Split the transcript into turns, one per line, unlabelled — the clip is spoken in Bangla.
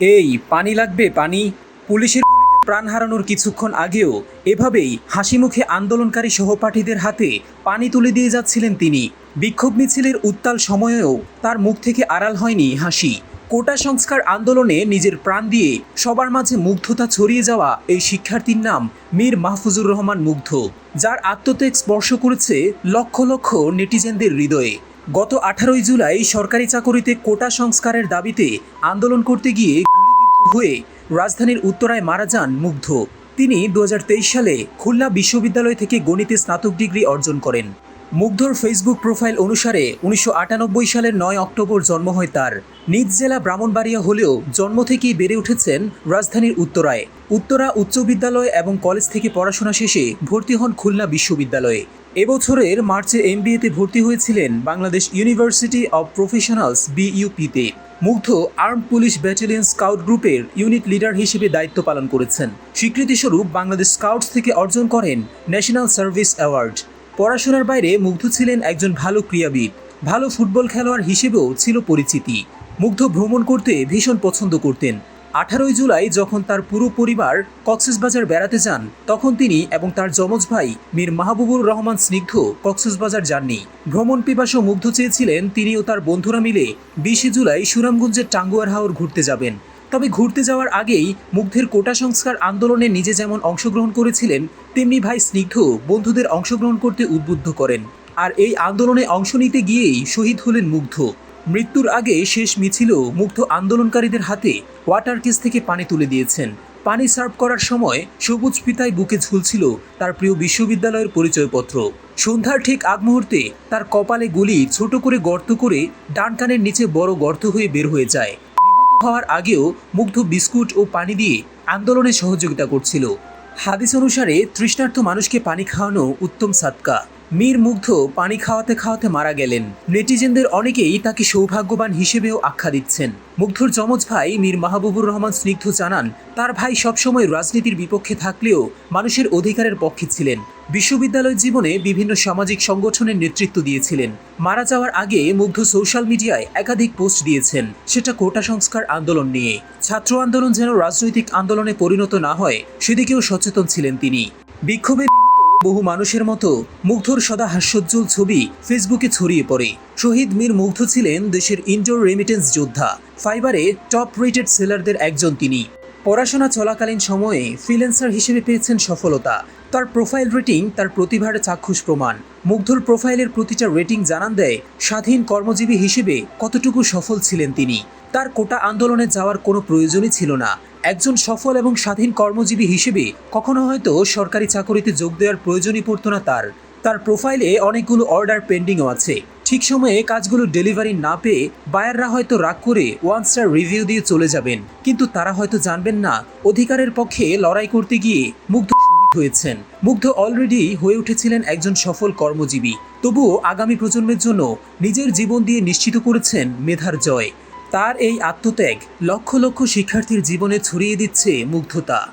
এই, পানি লাগবে, পানি। পুলিশের প্রাণ হারানোর কিছুক্ষণ আগেও এভাবেই হাসি মুখে আন্দোলনকারী সহপাঠীদের হাতে পানি তুলে দিয়ে যাচ্ছিলেন তিনি। বিক্ষোভ মিছিলের উত্তাল সময়েও তার মুখ থেকে আড়াল হয়নি হাসি। কোটা সংস্কার আন্দোলনে নিজের প্রাণ দিয়ে সবার মাঝে মুগ্ধতা ছড়িয়ে যাওয়া এই শিক্ষার্থীর নাম মীর মাহফুজুর রহমান মুগ্ধ, যার আত্মত্যাগ স্পর্শ করেছে লক্ষ লক্ষ নেটিজেনদের হৃদয়ে। গত আঠারোই জুলাই সরকারি চাকরিতে কোটা সংস্কারের দাবিতে আন্দোলন করতে গিয়ে গুলিবিদ্ধ হয়ে রাজধানীর উত্তরায় মারা যান মুগ্ধ। তিনি দু হাজার তেইশ সালে খুলনা বিশ্ববিদ্যালয় থেকে গণিতে স্নাতক ডিগ্রি অর্জন করেন। মুগ্ধর ফেসবুক প্রোফাইল অনুসারে উনিশশো আটানব্বই সালের নয় অক্টোবর জন্ম হয় তার। নিজ জেলা ব্রাহ্মণবাড়িয়া হলেও জন্ম থেকেই বেড়ে উঠেছেন রাজধানীর উত্তরায়। উত্তরা উচ্চ বিদ্যালয় এবং কলেজ থেকে পড়াশোনা শেষে ভর্তি হন খুলনা বিশ্ববিদ্যালয়ে। এবছরের মার্চে এমবিএতে ভর্তি হয়েছিলেন Bangladesh university of professionals বিইউপিতে। Mugdho arm police battalion scout গ্রুপের ইউনিট লিডার হিসেবে দায়িত্ব পালন করেছেন। স্বীকৃতিস্বরূপ বাংলাদেশ স্কাউটস থেকে অর্জন করেন ন্যাশনাল সার্ভিস অ্যাওয়ার্ড। পড়াশোনার বাইরে মুগ্ধ ছিলেন একজন ভালো ক্রীড়াবিদ, ভালো ফুটবল খেলোয়াড় হিসেবেও ছিল পরিচিতি। মুগ্ধ ভ্রমণ করতে ভীষণ পছন্দ করতেন। আঠারোই জুলাই যখন তার পুরো পরিবার কক্সেসবাজার বেড়াতে যান, তখন তিনি এবং তার যমজ ভাই মীর মাহবুবুর রহমান স্নিগ্ধ কক্সেসবাজার যাননি। ভ্রমণ পিপাসু মুগ্ধ চেয়েছিলেন তিনি ও তার বন্ধুরা মিলে বিশে জুলাই সুনামগঞ্জের টাঙ্গুয়ার হাওর ঘুরতে যাবেন। তবে ঘুরতে যাওয়ার আগেই মুগ্ধের কোটা সংস্কার আন্দোলনে নিজে যেমন অংশগ্রহণ করেছিলেন, তেমনি ভাই স্নিগ্ধ বন্ধুদের অংশগ্রহণ করতে উদ্বুদ্ধ করেন। আর এই আন্দোলনে অংশ নিতে গিয়েই শহীদ হলেন মুগ্ধ। মৃত্যুর আগে শেষ মিছিল মুগ্ধ আন্দোলনকারীদের হাতে ওয়াটার কেস থেকে পানি তুলে দিয়েছেন। পানি সার্ভ করার সময় সবুজ পিতায় বুকে ঝুলছিল তার প্রিয় বিশ্ববিদ্যালয়ের পরিচয়পত্র। সন্ধ্যার ঠিক আগ মুহূর্তে তার কপালে গুলি ছোট করে গর্ত করে ডান কানের নিচে বড় গর্ত হয়ে বের হয়ে যায়। হওয়ার আগেও মুগ্ধ বিস্কুট ও পানি দিয়ে আন্দোলনে সহযোগিতা করছিল। হাদিস অনুসারে তৃষ্ণার্থ মানুষকে পানি খাওয়ানো উত্তম সাদকা মীর মুগ্ধ পানি খাওয়াতে খাওয়াতে মারা গেলেন। নেটিজেনদের অনেকেই তাকে সৌভাগ্যবান হিসেবেও আখ্যা দিচ্ছেন। মুগ্ধর যমজ ভাই মীর মাহবুবুর রহমান স্নিগ্ধ জানান, তার ভাই সবসময় রাজনীতির বিপক্ষে থাকলেও মানুষের অধিকারের পক্ষে ছিলেন। বিশ্ববিদ্যালয় জীবনে বিভিন্ন সামাজিক সংগঠনের নেতৃত্ব দিয়েছিলেন। মারা যাওয়ার আগে মুগ্ধ সোশ্যাল মিডিয়ায় একাধিক পোস্ট দিয়েছেন। সেটা কোটা সংস্কার আন্দোলন নিয়ে। ছাত্র আন্দোলন যেন রাজনৈতিক আন্দোলনে পরিণত না হয়, সেদিকেও সচেতন ছিলেন তিনি। বিক্ষোভে বহু মানুষের মতো মুগ্ধর সদা হাস্যোজ্জ্বল ছবি ফেসবুকে ছড়িয়ে পড়ে। শহীদ মীর মুগ্ধ ছিলেন দেশের ইনডোর রেমিটেন্স যোদ্ধা। ফাইবারে টপ রেটেড সেলারদের একজন তিনি। পড়াশোনা চলাকালীন সময়ে ফ্রিল্যান্সার হিসেবে পেয়েছেন সফলতা। তার প্রোফাইল রেটিং তার প্রতিভার চাক্ষুষ প্রমাণ। মুগ্ধর প্রোফাইলের প্রতিটা রেটিং জানান দেয়, স্বাধীন কর্মজীবী হিসেবে কতটুকু সফল ছিলেন তিনি। তার কোটা আন্দোলনে যাওয়ার কোনো প্রয়োজনই ছিল না। একজন সফল এবং স্বাধীন কর্মজীবী হিসেবে কখনো হয়তো সরকারি চাকরিতে যোগ দেওয়ার প্রয়োজনই পড়তো না তার। তার প্রোফাইলে অনেকগুলো অর্ডার পেন্ডিংও আছে। ঠিক সময়ে কাজগুলো ডেলিভারি না পেয়ে বায়াররা হয়তো রাগ করে ওয়ান স্টার রিভিউ দিয়ে চলে যাবেন। কিন্তু তারা হয়তো জানবেন না, অধিকারের পক্ষে লড়াই করতে গিয়ে মুগ্ধ হয়েছেন। মুগ্ধ অলরেডি হয়ে উঠেছিলেন একজন সফল কর্মজীবী। তবুও আগামী প্রজন্মের জন্য নিজের জীবন দিয়ে নিশ্চিত করেছেন মেধার জয়। তার এই আত্মত্যাগ লক্ষ লক্ষ শিক্ষার্থীর জীবনে ছড়িয়ে দিচ্ছে মুগ্ধতা।